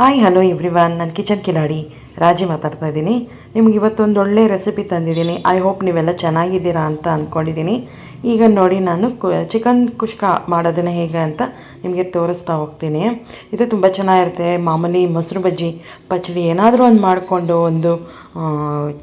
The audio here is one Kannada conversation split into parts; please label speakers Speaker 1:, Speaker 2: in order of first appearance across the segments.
Speaker 1: ಹಾಯ್ ಹಲೋ ಎವ್ರಿವನ್ ನಾನು ಕಿಚನ್ ಕಿಲಾಡಿ ರಾಜಿ ಮಾತಾಡ್ತಾ ಇದ್ದೀನಿ. ನಿಮ್ಗೆ ಇವತ್ತೊಂದು ಒಳ್ಳೆ ರೆಸಿಪಿ ತಂದಿದ್ದೀನಿ. ಐ ಹೋಪ್ ನೀವೆಲ್ಲ ಚೆನ್ನಾಗಿದ್ದೀರಾ ಅಂತ ಅಂದ್ಕೊಂಡಿದ್ದೀನಿ ಈಗ ನೋಡಿ ನಾನು ಚಿಕನ್ ಕುಷ್ಕ ಮಾಡೋದನ್ನು ಹೇಗೆ ಅಂತ ನಿಮಗೆ ತೋರಿಸ್ತಾ ಹೋಗ್ತೀನಿ. ಇದು ತುಂಬ ಚೆನ್ನಾಗಿರುತ್ತೆ. ಮಾಮೂಲಿ ಮೊಸರು ಬಜ್ಜಿ, ಪಚಡಿ ಏನಾದರೂ ಒಂದು ಮಾಡಿಕೊಂಡು ಒಂದು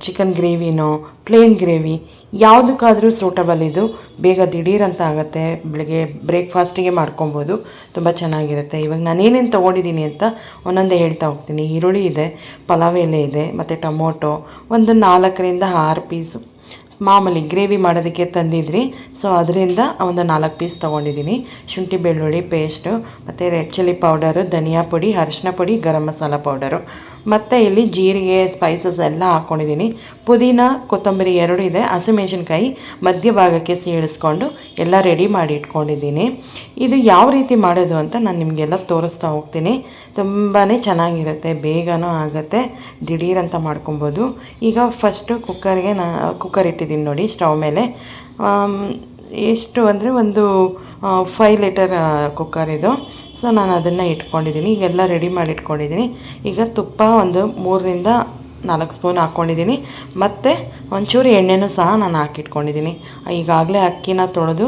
Speaker 1: ಚಿಕನ್ ಗ್ರೇವಿನೋ ಪ್ಲೇನ್ ಗ್ರೇವಿ ಯಾವುದಕ್ಕಾದರೂ ಸೂಟಬಲ್ ಇದು. ಬೇಗ ದಿಢೀರಂತ ಆಗುತ್ತೆ. ಬೆಳಗ್ಗೆ ಬ್ರೇಕ್ಫಾಸ್ಟಿಗೆ ಮಾಡ್ಕೊಬೋದು. ತುಂಬ ಚೆನ್ನಾಗಿರುತ್ತೆ. ಇವಾಗ ನಾನು ಏನೇನು ತೊಗೊಂಡಿದ್ದೀನಿ ಅಂತ ಒಂದೊಂದೇ ಹೇಳ್ತಾ ಹೋಗ್ತೀನಿ. ಈರುಳ್ಳಿ ಇದೆ, ಪಲಾವ್ ಎಲೆ ಇದೆ, ಮತ್ತು ಟೊಮೊಟೊ. ಒಂದು ನಾಲ್ಕರಿಂದ ಆರು ಪೀಸು ಮಾಮೂಲಿ ಗ್ರೇವಿ ಮಾಡೋದಕ್ಕೆ ತಂದಿದ್ರಿ. ಸೊ ಅದರಿಂದ ಒಂದು ನಾಲ್ಕು ಪೀಸ್ ತೊಗೊಂಡಿದ್ದೀನಿ. ಶುಂಠಿ, ಬೆಳ್ಳುಳ್ಳಿ ಪೇಸ್ಟು ಮತ್ತು ರೆಡ್ ಚಿಲ್ಲಿ ಪೌಡರು ಧನಿಯಾ ಪುಡಿ, ಅರಿಶಿನ ಪುಡಿ, ಗರಂ ಮಸಾಲ ಪೌಡರು ಮತ್ತು ಇಲ್ಲಿ ಜೀರಿಗೆ ಸ್ಪೈಸಸ್ ಎಲ್ಲ ಹಾಕ್ಕೊಂಡಿದ್ದೀನಿ ಪುದೀನ, ಕೊತ್ತಂಬರಿ ಎರಡು ಇದೆ. ಹಸಿಮೆಣಸಿನ್ಕಾಯಿ ಮಧ್ಯಭಾಗಕ್ಕೆ ಸೀಳಿಸ್ಕೊಂಡು ಎಲ್ಲ ರೆಡಿ ಮಾಡಿ ಇಟ್ಕೊಂಡಿದ್ದೀನಿ. ಇದು ಯಾವ ರೀತಿ ಮಾಡೋದು ಅಂತ ನಾನು ನಿಮಗೆಲ್ಲ ತೋರಿಸ್ತಾ ಹೋಗ್ತೀನಿ. ತುಂಬಾ ಚೆನ್ನಾಗಿರುತ್ತೆ. ಬೇಗನೂ ಆಗುತ್ತೆ. ದಿಢೀರಂತ ಮಾಡ್ಕೊಬೋದು. ಈಗ ಫಸ್ಟು ಕುಕ್ಕರ್ಗೆ ನಾ ಕುಕ್ಕರ್ ಇಟ್ಟಿದ್ದೀನಿ. ನೋಡಿ ಸ್ಟವ್ ಮೇಲೆ. ಎಷ್ಟು ಅಂದರೆ ಒಂದು ಫೈವ್ ಲೀಟರ್ ಕುಕ್ಕರ್ ಇದು. ಸೊ ನಾನು ಅದನ್ನು ಇಟ್ಕೊಂಡಿದ್ದೀನಿ. ಈಗೆಲ್ಲ ರೆಡಿ ಮಾಡಿ ಇಟ್ಕೊಂಡಿದ್ದೀನಿ ಈಗ ತುಪ್ಪ ಒಂದು ಮೂರರಿಂದ ನಾಲ್ಕು ಸ್ಪೂನ್ ಹಾಕ್ಕೊಂಡಿದ್ದೀನಿ ಮತ್ತು ಒಂಚೂರು ಎಣ್ಣೆನೂ ಸಹ ನಾನು ಹಾಕಿಟ್ಕೊಂಡಿದ್ದೀನಿ. ಈಗಾಗಲೇ ಅಕ್ಕಿನ ತೊಳೆದು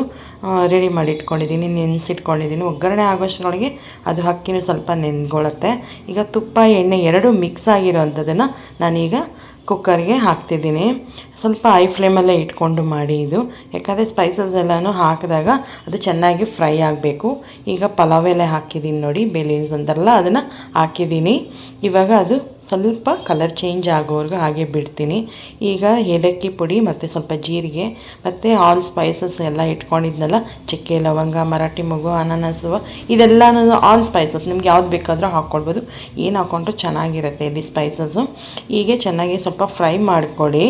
Speaker 1: ರೆಡಿ ಮಾಡಿ ಇಟ್ಕೊಂಡಿದ್ದೀನಿ ನೆನೆಸಿಟ್ಕೊಂಡಿದ್ದೀನಿ. ಒಗ್ಗರಣೆ ಆಗೋಷ್ಟರೊಳಗೆ ಅದು ಅಕ್ಕಿನೂ ಸ್ವಲ್ಪ ನೆನ್ಗೊಳುತ್ತೆ. ಈಗ ತುಪ್ಪ, ಎಣ್ಣೆ ಎರಡು ಮಿಕ್ಸ್ ಆಗಿರೋವಂಥದ್ದನ್ನು ನಾನೀಗ ಕುಕ್ಕರ್ಗೆ ಹಾಕ್ತಿದ್ದೀನಿ. ಸ್ವಲ್ಪ ಐ ಫ್ಲೇಮಲ್ಲೇ ಇಟ್ಕೊಂಡು ಮಾಡಿ ಇದು. ಯಾಕಂದರೆ ಸ್ಪೈಸಸ್ ಎಲ್ಲನೂ ಹಾಕಿದಾಗ ಅದು ಚೆನ್ನಾಗಿ ಫ್ರೈ ಆಗಬೇಕು. ಈಗ ಪಲಾವ್ ಎಲೆ ಹಾಕಿದ್ದೀನಿ ನೋಡಿ ಬೇಲೀನ್ಸ್ ಅಂತಾರಲ್ಲ ಅದನ್ನು ಹಾಕಿದ್ದೀನಿ ಇವಾಗ ಅದು ಸ್ವಲ್ಪ ಕಲರ್ ಚೇಂಜ್ ಆಗೋವರೆಗೂ ಹಾಗೆ ಬಿಡ್ತೀನಿ. ಈಗ ಏಲಕ್ಕಿ ಪುಡಿ ಮತ್ತು ಸ್ವಲ್ಪ ಜೀರಿಗೆ ಮತ್ತು ಆಲ್ ಸ್ಪೈಸಸ್ ಎಲ್ಲ ಇಟ್ಕೊಂಡಿದ್ನಲ್ಲ, ಚಕ್ಕೆ, ಲವಂಗ, ಮರಾಠಿ ಮಗು, ಅನಾನಸು ಇದೆಲ್ಲನೂ ಆಲ್ ಸ್ಪೈಸಸ್ ನಿಮ್ಗೆ ಯಾವ್ದು ಬೇಕಾದರೂ ಹಾಕ್ಕೊಳ್ಬೋದು. ಏನು ಹಾಕ್ಕೊಂಡ್ರೂ ಚೆನ್ನಾಗಿರುತ್ತೆ ಇಲ್ಲಿ ಸ್ಪೈಸಸ್ಸು ಹೀಗೆ ಚೆನ್ನಾಗಿ ಸ್ವಲ್ಪ ಫ್ರೈ ಮಾಡಿಕೊಡಿ.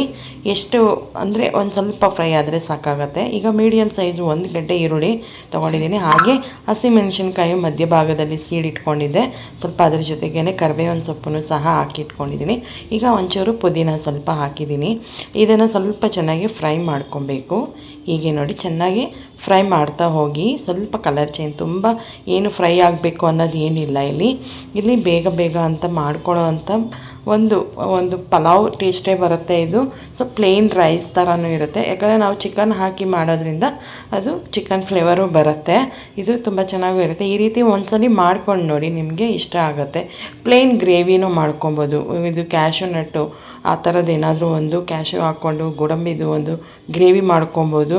Speaker 1: ಎಷ್ಟು, ಅಂದರೆ ಒಂದು ಸ್ವಲ್ಪ ಫ್ರೈ ಆದರೆ ಸಾಕಾಗತ್ತೆ. ಈಗ ಮೀಡಿಯಮ್ ಸೈಜು ಒಂದು ಗಡ್ಡೆ ಈರುಳ್ಳಿ ತೊಗೊಂಡಿದ್ದೀನಿ. ಹಾಗೆ ಹಸಿಮೆಣಸಿನ್ಕಾಯಿ ಮಧ್ಯಭಾಗದಲ್ಲಿ ಸೀಡಿಟ್ಕೊಂಡಿದ್ದೆ ಸ್ವಲ್ಪ ಅದ್ರ ಜೊತೆಗೇ ಕರಿಬೇವಿನ ಸೊಪ್ಪನ್ನು ಸಹ ಹಾಕಿಟ್ಕೊಂಡಿದ್ದೀನಿ ಈಗ ಒಂಚೂರು ಪುದೀನ ಸ್ವಲ್ಪ ಹಾಕಿದ್ದೀನಿ. ಇದನ್ನು ಸ್ವಲ್ಪ ಚೆನ್ನಾಗಿ ಫ್ರೈ ಮಾಡ್ಕೊಬೇಕು. ಹೀಗೆ ನೋಡಿ ಚೆನ್ನಾಗಿ ಫ್ರೈ ಮಾಡ್ತಾ ಹೋಗಿ. ಸ್ವಲ್ಪ ಕಲರ್ ಚೇಂಜ್ ತುಂಬ ಏನು ಫ್ರೈ ಆಗಬೇಕು ಅನ್ನೋದು ಏನಿಲ್ಲ ಇಲ್ಲಿ. ಇಲ್ಲಿ ಬೇಗ ಬೇಗ ಅಂತ ಮಾಡ್ಕೊಳ್ಳೋ ಅಂಥ ಒಂದು ಒಂದು ಪಲಾವ್ ಟೇಸ್ಟೇ ಬರುತ್ತೆ ಇದು. ಸೊ ಪ್ಲೇನ್ ರೈಸ್ ಥರನೂ ಇರುತ್ತೆ. ಯಾಕಂದರೆ ನಾವು ಚಿಕನ್ ಹಾಕಿ ಮಾಡೋದ್ರಿಂದ ಅದು ಚಿಕನ್ ಫ್ಲೇವರು ಬರುತ್ತೆ. ಇದು ತುಂಬ ಚೆನ್ನಾಗೂ ಇರುತ್ತೆ. ಈ ರೀತಿ ಒಂದ್ಸಲಿ ಮಾಡ್ಕೊಂಡು ನೋಡಿ ನಿಮಗೆ ಇಷ್ಟ ಆಗುತ್ತೆ. ಪ್ಲೇನ್ ಗ್ರೇವಿನೂ ಮಾಡ್ಕೊಬೋದು. ಇದು ಕ್ಯಾಶು ನಟ್ಟು ಆ ಥರದ್ದು ಏನಾದರೂ ಒಂದು ಕ್ಯಾಶು ಹಾಕ್ಕೊಂಡು ಗೋಡಂಬಿದು ಒಂದು ಗ್ರೇವಿ ಮಾಡ್ಕೊಬೋದು.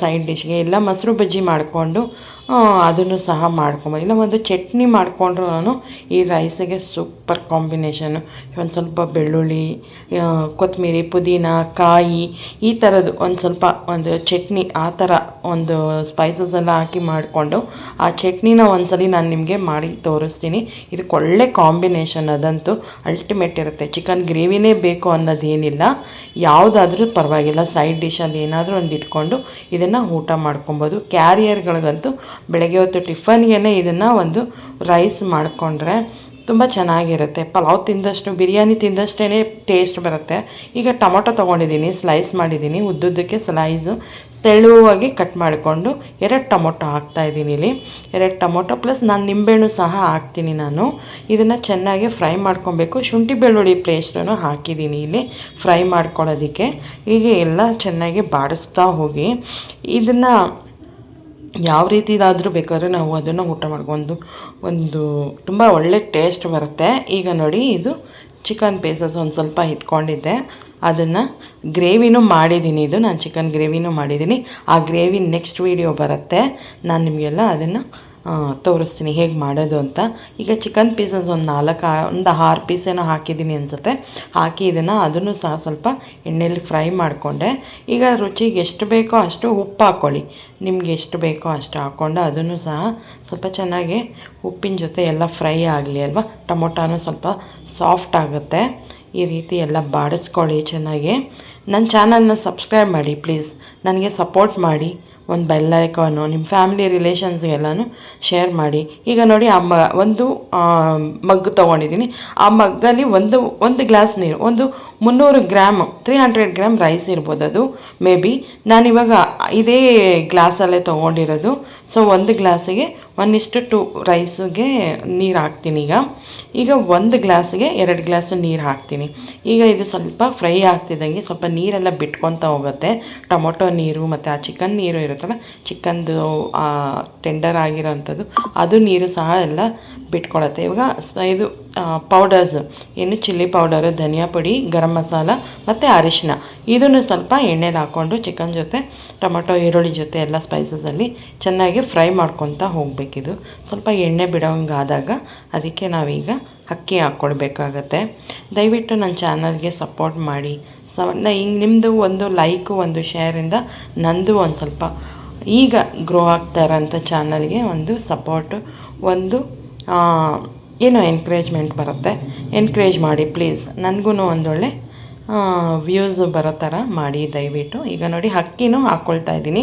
Speaker 1: ಸೈಡ್ ಡಿಶ್ಗೆ ಇಲ್ಲ ಮೊಸರು ಬಜ್ಜಿ ಮಾಡಿಕೊಂಡು ಅದನ್ನು ಸಹ ಮಾಡ್ಕೊಬೋದು ಇಲ್ಲ ಒಂದು ಚಟ್ನಿ ಮಾಡಿಕೊಂಡ್ರು ನಾನು, ಈ ರೈಸಿಗೆ ಸೂಪರ್ ಕಾಂಬಿನೇಷನು. ಒಂದು ಸ್ವಲ್ಪ ಬೆಳ್ಳುಳ್ಳಿ ಕೊತ್ತಂಬರಿ ಪುದೀನ, ಕಾಯಿ, ಈ ಥರದ್ದು ಒಂದು ಸ್ವಲ್ಪ ಒಂದು ಚಟ್ನಿ ಆ ಥರ ಒಂದು ಸ್ಪೈಸಸ್ ಎಲ್ಲ ಹಾಕಿ ಮಾಡಿಕೊಂಡು, ಆ ಚಟ್ನಿನ ಒಂದ್ಸಲಿ ನಾನು ನಿಮಗೆ ಮಾಡಿ ತೋರಿಸ್ತೀನಿ. ಇದಕ್ಕೆ ಒಳ್ಳೆ ಕಾಂಬಿನೇಷನ್ ಅದಂತೂ. ಅಲ್ಟಿಮೇಟ್ ಇರುತ್ತೆ. ಚಿಕನ್ ಗ್ರೇವಿನೇ ಬೇಕು ಅನ್ನೋದೇನಿಲ್ಲ. ಯಾವುದಾದ್ರೂ ಪರವಾಗಿಲ್ಲ. ಸೈಡ್ ಡಿಶಲ್ಲಿ ಏನಾದರೂ ಒಂದು ಇಟ್ಕೊಂಡು ಇದನ್ನು ಊಟ ಮಾಡ್ಕೊಬೋದು. ಕ್ಯಾರಿಯರ್ಗಳಿಗಂತೂ ಬೆಳಗ್ಗೆ ಹೊತ್ತು ಟಿಫನ್ಗೆ ಇದನ್ನು ಒಂದು ರೈಸ್ ಮಾಡಿಕೊಂಡ್ರೆ ತುಂಬ ಚೆನ್ನಾಗಿರುತ್ತೆ. ಪಲಾವ್ ತಿಂದಷ್ಟು, ಬಿರಿಯಾನಿ ತಿಂದಷ್ಟೇ ಟೇಸ್ಟ್ ಬರುತ್ತೆ. ಈಗ ಟೊಮೊಟೊ ತೊಗೊಂಡಿದ್ದೀನಿ ಸ್ಲೈಸ್ ಮಾಡಿದ್ದೀನಿ. ಉದ್ದುದ್ದಕ್ಕೆ ಸ್ಲೈಸು ತೆಳುವಾಗಿ ಕಟ್ ಮಾಡಿಕೊಂಡು ಎರಡು ಟೊಮೊಟೊ ಹಾಕ್ತಾಯಿದ್ದೀನಿ ಇಲ್ಲಿ. ಎರಡು ಟೊಮೊಟೊ ಪ್ಲಸ್ ನಾನು ನಿಂಬೆಹಣ್ಣು ಸಹ ಹಾಕ್ತೀನಿ ನಾನು. ಇದನ್ನು ಚೆನ್ನಾಗಿ ಫ್ರೈ ಮಾಡ್ಕೊಬೇಕು. ಶುಂಠಿ ಬೆಳ್ಳುಳ್ಳಿ ಪೇಸ್ಟನ್ನು ಹಾಕಿದ್ದೀನಿ ಇಲ್ಲಿ ಫ್ರೈ ಮಾಡ್ಕೊಳ್ಳೋದಕ್ಕೆ. ಹೀಗೆ ಎಲ್ಲ ಚೆನ್ನಾಗಿ ಬಾಡಿಸ್ತಾ ಹೋಗಿ. ಇದನ್ನು ಯಾವ ರೀತಿದಾದರೂ ಬೇಕಾದ್ರೂ ನಾವು ಅದನ್ನು ಊಟ ಮಾಡ್ಕೊಂಡು ಒಂದು ತುಂಬ ಒಳ್ಳೆ ಟೇಸ್ಟ್ ಬರುತ್ತೆ. ಈಗ ನೋಡಿ, ಇದು ಚಿಕನ್ ಪೀಸಸ್ ಒಂದು ಸ್ವಲ್ಪ ಇಟ್ಕೊಂಡಿದ್ದೆ. ಅದನ್ನು ಗ್ರೇವಿನೂ ಮಾಡಿದ್ದೀನಿ. ಇದು ನಾನು ಚಿಕನ್ ಗ್ರೇವಿನೂ ಮಾಡಿದ್ದೀನಿ. ಆ ಗ್ರೇವಿ ನೆಕ್ಸ್ಟ್ ವೀಡಿಯೋ ಬರುತ್ತೆ. ನಾನು ನಿಮಗೆಲ್ಲ ಅದನ್ನು ತೋರಿಸ್ತೀನಿ ಹೇಗೆ ಮಾಡೋದು ಅಂತ. ಈಗ ಚಿಕನ್ ಪೀಸಸ್ ಒಂದು ನಾಲ್ಕು, ಒಂದು ಆರು ಪೀಸೇನೋ ಹಾಕಿದ್ದೀನಿ ಅನಿಸುತ್ತೆ. ಹಾಕಿ ಇದನ್ನು ಅದನ್ನು ಸಹ ಸ್ವಲ್ಪ ಎಣ್ಣೆಯಲ್ಲಿ ಫ್ರೈ ಮಾಡಿಕೊಂಡೆ. ಈಗ ರುಚಿಗೆ ಎಷ್ಟು ಬೇಕೋ ಅಷ್ಟು ಉಪ್ಪು ಹಾಕ್ಕೊಳ್ಳಿ ನಿಮ್ಗೆ ಎಷ್ಟು ಬೇಕೋ ಅಷ್ಟು ಹಾಕ್ಕೊಂಡು ಅದನ್ನು ಸಹ ಸ್ವಲ್ಪ ಚೆನ್ನಾಗಿ ಉಪ್ಪಿನ ಜೊತೆ ಎಲ್ಲ ಫ್ರೈ ಆಗಲಿ ಅಲ್ವಾ. ಟೊಮೊಟೊನೂ ಸ್ವಲ್ಪ ಸಾಫ್ಟ್ ಆಗುತ್ತೆ. ಈ ರೀತಿ ಎಲ್ಲ ಬಾಡಿಸ್ಕೊಳ್ಳಿ ಚೆನ್ನಾಗಿ. ನನ್ನ ಚಾನಲ್ನ ಸಬ್ಸ್ಕ್ರೈಬ್ ಮಾಡಿ ಪ್ಲೀಸ್ ನನಗೆ ಸಪೋರ್ಟ್ ಮಾಡಿ. ಒಂದು ಬೆಲ್ ಐಕಾನು ನಿಮ್ಮ ಫ್ಯಾಮಿಲಿ ರಿಲೇಷನ್ಸ್ಗೆಲ್ಲನೂ ಶೇರ್ ಮಾಡಿ. ಈಗ ನೋಡಿ ಆ ಒಂದು ಮಗ್ ತೊಗೊಂಡಿದ್ದೀನಿ ಆ ಮಗ್ಗಲ್ಲಿ ಒಂದು ಒಂದು ಗ್ಲಾಸ್ ನೀರು, ಒಂದು ಮುನ್ನೂರು gram three hundred gram rice ಇರ್ಬೋದು ಅದು ಮೇ ಬಿ ನಾನಿವಾಗ ಇದೇ ಗ್ಲಾಸಲ್ಲೇ ತೊಗೊಂಡಿರೋದು. ಸೊ ಒಂದು ಗ್ಲಾಸಿಗೆ ಒನ್ ಇಷ್ಟು ಟು ರೈಸ್ಗೆ ನೀರು ಹಾಕ್ತೀನಿ ಈಗ. ಈಗ ಒಂದು ಗ್ಲಾಸ್ಗೆ ಎರಡು ಗ್ಲಾಸು ನೀರು ಹಾಕ್ತೀನಿ. ಈಗ ಇದು ಸ್ವಲ್ಪ ಫ್ರೈ ಆಗ್ತಿದ್ದಂಗೆ ಸ್ವಲ್ಪ ನೀರೆಲ್ಲ ಬಿಟ್ಕೊತಾ ಹೋಗುತ್ತೆ. ಟೊಮೊಟೊ ನೀರು ಮತ್ತು ಆ ಚಿಕನ್ ನೀರು ಇರುತ್ತಲ್ಲ ಚಿಕನ್ದು ಟೆಂಡರ್ ಆಗಿರೋವಂಥದ್ದು ಅದು ನೀರು ಸಹ ಎಲ್ಲ ಬಿಟ್ಕೊಳತ್ತೆ. ಇವಾಗ ಇದು ಪೌಡರ್ಸ್ ಏನು ಚಿಲ್ಲಿ ಪೌಡರ್ ಧನಿಯಾ ಪುಡಿ, ಗರಂ ಮಸಾಲ ಮತ್ತು ಅರಿಶಿನ ಇದನ್ನು ಸ್ವಲ್ಪ ಎಣ್ಣೆಲಿ ಹಾಕ್ಕೊಂಡು ಚಿಕನ್ ಜೊತೆ, ಟೊಮೊಟೊ, ಈರುಳ್ಳಿ ಜೊತೆ ಎಲ್ಲ ಸ್ಪೈಸಸಲ್ಲಿ ಚೆನ್ನಾಗಿ ಫ್ರೈ ಮಾಡ್ಕೊತಾ ಹೋಗಬೇಕಿದು. ಸ್ವಲ್ಪ ಎಣ್ಣೆ ಬಿಡೋಂಗಾದಾಗ ಅದಕ್ಕೆ ನಾವೀಗ ಅಕ್ಕಿ ಹಾಕ್ಕೊಳ್ಬೇಕಾಗತ್ತೆ ದಯವಿಟ್ಟು ನನ್ನ ಚಾನಲ್ಗೆ ಸಪೋರ್ಟ್ ಮಾಡಿ. ಸ ಹಿಂಗೆ ನಿಮ್ಮದು ಒಂದು ಲೈಕು ಒಂದು ಶೇರಿಂದ ನಂದು ಒಂದು ಸ್ವಲ್ಪ ಈಗ ಗ್ರೋ ಆಗ್ತಾ ಇರೋಂಥ ಚಾನಲ್ಗೆ ಒಂದು ಸಪೋರ್ಟು ಒಂದು ಏನೋ ಎನ್ಕರೇಜ್ಮೆಂಟ್ ಬರುತ್ತೆ. ಎನ್ಕರೇಜ್ ಮಾಡಿ ಪ್ಲೀಸ್ ನನಗೂ ಒಂದೊಳ್ಳೆ ವ್ಯೂಸ್ ಬರೋ ಥರ ಮಾಡಿ ದಯವಿಟ್ಟು. ಈಗ ನೋಡಿ ಅಕ್ಕಿನೂ ಹಾಕ್ಕೊಳ್ತಾ ಇದ್ದೀನಿ.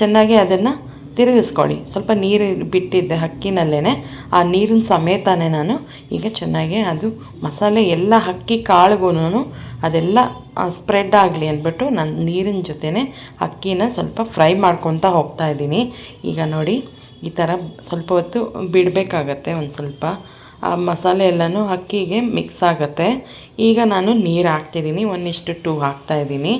Speaker 1: ಚೆನ್ನಾಗಿ ಅದನ್ನು ತಿರುಗಿಸ್ಕೊಳ್ಳಿ. ಸ್ವಲ್ಪ ನೀರು ಬಿಟ್ಟಿದ್ದೆ ಹಕ್ಕಿನಲ್ಲೇ ಆ ನೀರಿನ ಸಮೇತನೇ ನಾನು ಈಗ ಚೆನ್ನಾಗಿ ಅದು ಮಸಾಲೆ ಎಲ್ಲ ಅಕ್ಕಿ ಕಾಳುಗೂ ಅದೆಲ್ಲ ಸ್ಪ್ರೆಡ್ ಆಗಲಿ ಅಂದ್ಬಿಟ್ಟು ನಾನು ನೀರಿನ ಜೊತೆನೇ ಅಕ್ಕಿನ ಸ್ವಲ್ಪ ಫ್ರೈ ಮಾಡ್ಕೊತಾ ಹೋಗ್ತಾ ಇದ್ದೀನಿ. ಈಗ ನೋಡಿ, ಈ ಥರ ಸ್ವಲ್ಪ ಹೊತ್ತು ಬಿಡಬೇಕಾಗತ್ತೆ ಒಂದು ಸ್ವಲ್ಪ. ಆ ಮಸಾಲೆ ಎಲ್ಲನೂ ಅಕ್ಕಿಗೆ ಮಿಕ್ಸ್ ಆಗುತ್ತೆ. ಈಗ ನಾನು ನೀರು ಹಾಕ್ತಿದ್ದೀನಿ ಒನ್ ಇಷ್ಟು ಟೂ ಹಾಕ್ತಾಯಿದ್ದೀನಿ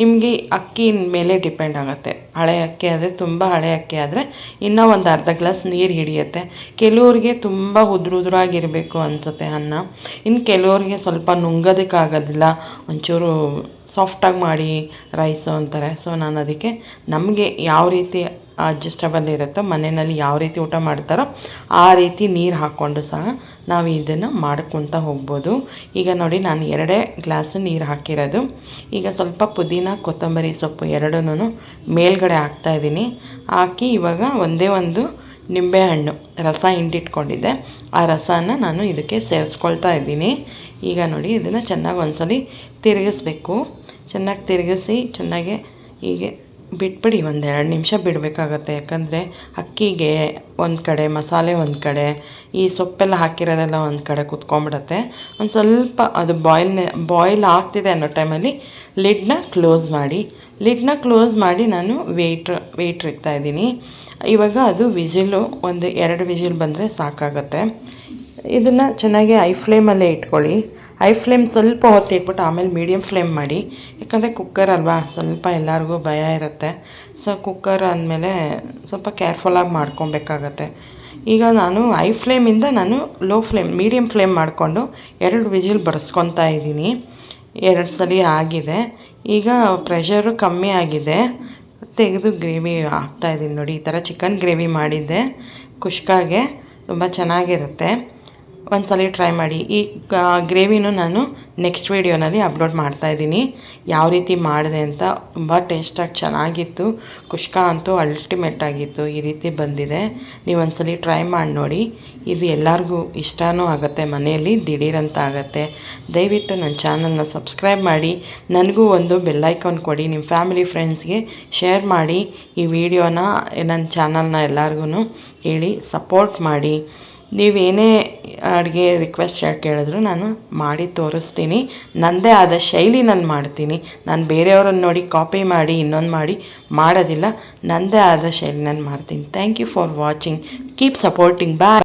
Speaker 1: ನಿಮಗೆ ಅಕ್ಕಿ ಮೇಲೆ ಡಿಪೆಂಡ್ ಆಗುತ್ತೆ. ಹಳೆ ಅಕ್ಕಿ ಆದರೆ ತುಂಬ ಹಳೆ ಅಕ್ಕಿ ಆದರೆ ಇನ್ನೂ ಒಂದು ಅರ್ಧ ಗ್ಲಾಸ್ ನೀರು ಹಿಡಿಯುತ್ತೆ. ಕೆಲವ್ರಿಗೆ ತುಂಬ ಉದುರು ಉದುರಾಗಿರಬೇಕು ಅನಿಸುತ್ತೆ ಅನ್ನ. ಇನ್ನು ಕೆಲವ್ರಿಗೆ ಸ್ವಲ್ಪ ನುಂಗೋದಕ್ಕಾಗೋದಿಲ್ಲ ಒಂಚೂರು ಸಾಫ್ಟಾಗಿ ಮಾಡಿ ರೈಸು ಅಂತಾರೆ. ಸೊ ನಾನು ಅದಕ್ಕೆ ನಮಗೆ ಯಾವ ರೀತಿ ಅಡ್ಜಸ್ಟಬಲ್ ಇರುತ್ತೋ ಮನೆಯಲ್ಲಿ ಯಾವ ರೀತಿ ಊಟ ಮಾಡ್ತಾರೋ ಆ ರೀತಿ ನೀರು ಹಾಕ್ಕೊಂಡು ಸಹ ನಾವು ಇದನ್ನು ಮಾಡ್ಕೊತ ಹೋಗ್ಬೋದು. ಈಗ ನೋಡಿ, ನಾನು ಎರಡೇ ಗ್ಲಾಸ್ ನೀರು ಹಾಕಿರೋದು. ಈಗ ಸ್ವಲ್ಪ ಪುದೀನ, ಕೊತ್ತಂಬರಿ ಸೊಪ್ಪು ಎರಡೂ ಮೇಲ್ಗಡೆ ಹಾಕ್ತಾಯಿದ್ದೀನಿ ಹಾಕಿ ಇವಾಗ ಒಂದೇ ಒಂದು ನಿಂಬೆಹಣ್ಣು ರಸ ಹಿಂಡಿಟ್ಕೊಂಡಿದ್ದೆ. ಆ ರಸನ ನಾನು ಇದಕ್ಕೆ ಸೇರಿಸ್ಕೊಳ್ತಾ ಇದ್ದೀನಿ. ಈಗ ನೋಡಿ, ಇದನ್ನು ಚೆನ್ನಾಗಿ ಒಂದ್ಸಲಿ ತಿರುಗಿಸ್ಬೇಕು. ಚೆನ್ನಾಗಿ ತಿರುಗಿಸಿ, ಚೆನ್ನಾಗಿ ಹೀಗೆ ಬಿಟ್ಬಿಡಿ ಒಂದು ಎರಡು ನಿಮಿಷ ಬಿಡಬೇಕಾಗತ್ತೆ. ಯಾಕಂದರೆ ಅಕ್ಕಿಗೆ ಒಂದು ಕಡೆ, ಮಸಾಲೆ ಒಂದು ಕಡೆ, ಈ ಸೊಪ್ಪೆಲ್ಲ ಹಾಕಿರೋದೆಲ್ಲ ಒಂದು ಕಡೆ ಕುತ್ಕೊಂಡ್ಬಿಡತ್ತೆ. ಒಂದು ಸ್ವಲ್ಪ ಅದು ಬಾಯ್ಲ್ ಬಾಯ್ಲ್ ಆಗ್ತಿದೆ ಅನ್ನೋ ಟೈಮಲ್ಲಿ ಲಿಡ್ನ ಕ್ಲೋಸ್ ಮಾಡಿ ಲಿಡ್ನ ಕ್ಲೋಸ್ ಮಾಡಿ ನಾನು ವೆಯ್ಟ್ ವೆಯ್ಟ್ ಇಡ್ತಾಯಿದ್ದೀನಿ ಇವಾಗ ಅದು ವಿಜಿಲು, ಒಂದು ಎರಡು ವಿಜಿಲ್ ಬಂದರೆ ಸಾಕಾಗತ್ತೆ. ಇದನ್ನು ಚೆನ್ನಾಗಿ ಐ ಫ್ಲೇಮಲ್ಲೇ ಇಟ್ಕೊಳ್ಳಿ. ಐ ಫ್ಲೇಮ್ ಸ್ವಲ್ಪ ಹೊತ್ತು ಇಟ್ಬಿಟ್ಟು ಆಮೇಲೆ ಮೀಡಿಯಮ್ ಫ್ಲೇಮ್ ಮಾಡಿ. ಯಾಕಂದರೆ ಕುಕ್ಕರ್ ಅಲ್ವಾ, ಸ್ವಲ್ಪ ಎಲ್ಲರಿಗೂ ಭಯ ಇರುತ್ತೆ. ಸೊ ಕುಕ್ಕರ್ ಅಂದಮೇಲೆ ಸ್ವಲ್ಪ ಕೇರ್ಫುಲ್ಲಾಗಿ ಮಾಡ್ಕೊಬೇಕಾಗತ್ತೆ. ಈಗ ನಾನು ಹೈ ಫ್ಲೇಮಿಂದ ನಾನು ಲೋ ಫ್ಲೇಮ್ ಮೀಡಿಯಮ್ ಫ್ಲೇಮ್ ಮಾಡಿಕೊಂಡು ಎರಡು ವಿಜಿಲ್ ಬರೆಸ್ಕೊತಾ ಇದ್ದೀನಿ. ಎರಡು ಸಲ ಆಗಿದೆ. ಈಗ ಪ್ರೆಷರು ಕಮ್ಮಿ ಆಗಿದೆ. ತೆಗೆದು ಗ್ರೇವಿ ಹಾಕ್ತಾಯಿದ್ದೀನಿ ನೋಡಿ, ಈ ಥರ ಚಿಕನ್ ಗ್ರೇವಿ ಮಾಡಿದ್ದೆ. ಕುಷ್ಕಾಗೆ ತುಂಬ ಚೆನ್ನಾಗಿರುತ್ತೆ. ಒಂದು ಸಲ ಟ್ರೈ ಮಾಡಿ. ಈ ಗ್ರೇವಿನೂ ನಾನು ನೆಕ್ಸ್ಟ್ ವೀಡಿಯೋನಲ್ಲಿ ಅಪ್ಲೋಡ್ ಮಾಡ್ತಾಯಿದ್ದೀನಿ ಯಾವ ರೀತಿ ಮಾಡಿದೆ ಅಂತ ತುಂಬ ಟೇಸ್ಟಾಗಿ ಚೆನ್ನಾಗಿತ್ತು. ಕುಷ್ಕ ಅಂತೂ ಅಲ್ಟಿಮೇಟ್ ಆಗಿತ್ತು. ಈ ರೀತಿ ಬಂದಿದೆ. ನೀವು ಒಂದ್ಸಲಿ ಟ್ರೈ ಮಾಡಿ ನೋಡಿ. ಇದು ಎಲ್ಲರಿಗೂ ಇಷ್ಟವೂ ಆಗುತ್ತೆ. ಮನೆಯಲ್ಲಿ ದಿಢೀರಂತ ಆಗುತ್ತೆ. ದಯವಿಟ್ಟು ನನ್ನ ಚಾನಲ್ನ ಸಬ್ಸ್ಕ್ರೈಬ್ ಮಾಡಿ. ನನಗೂ ಒಂದು ಬೆಲ್ಲೈಕಾನ್ ಕೊಡಿ. ನಿಮ್ಮ ಫ್ಯಾಮಿಲಿ ಫ್ರೆಂಡ್ಸ್ಗೆ ಶೇರ್ ಮಾಡಿ. ಈ ವಿಡಿಯೋನ ನನ್ನ ಚಾನಲ್ನ ಎಲ್ಲರಿಗೂ ಹೇಳಿ ಸಪೋರ್ಟ್ ಮಾಡಿ. ನೀವೇನೇ ಅಡುಗೆ ರಿಕ್ವೆಸ್ಟ್ ಕೇಳಿದ್ರು ನಾನು ಮಾಡಿ ತೋರಿಸ್ತೀನಿ. ನನ್ನದೇ ಆದ ಶೈಲಿ ನಾನು ಮಾಡ್ತೀನಿ. ನಾನು ಬೇರೆಯವ್ರನ್ನ ನೋಡಿ ಕಾಪಿ ಮಾಡಿ, ಇನ್ನೊಂದು ಮಾಡಿ ಮಾಡೋದಿಲ್ಲ. ನನ್ನದೇ ಆದ ಶೈಲಿ ನಾನು ಮಾಡ್ತೀನಿ. Thank you for watching keep supporting bye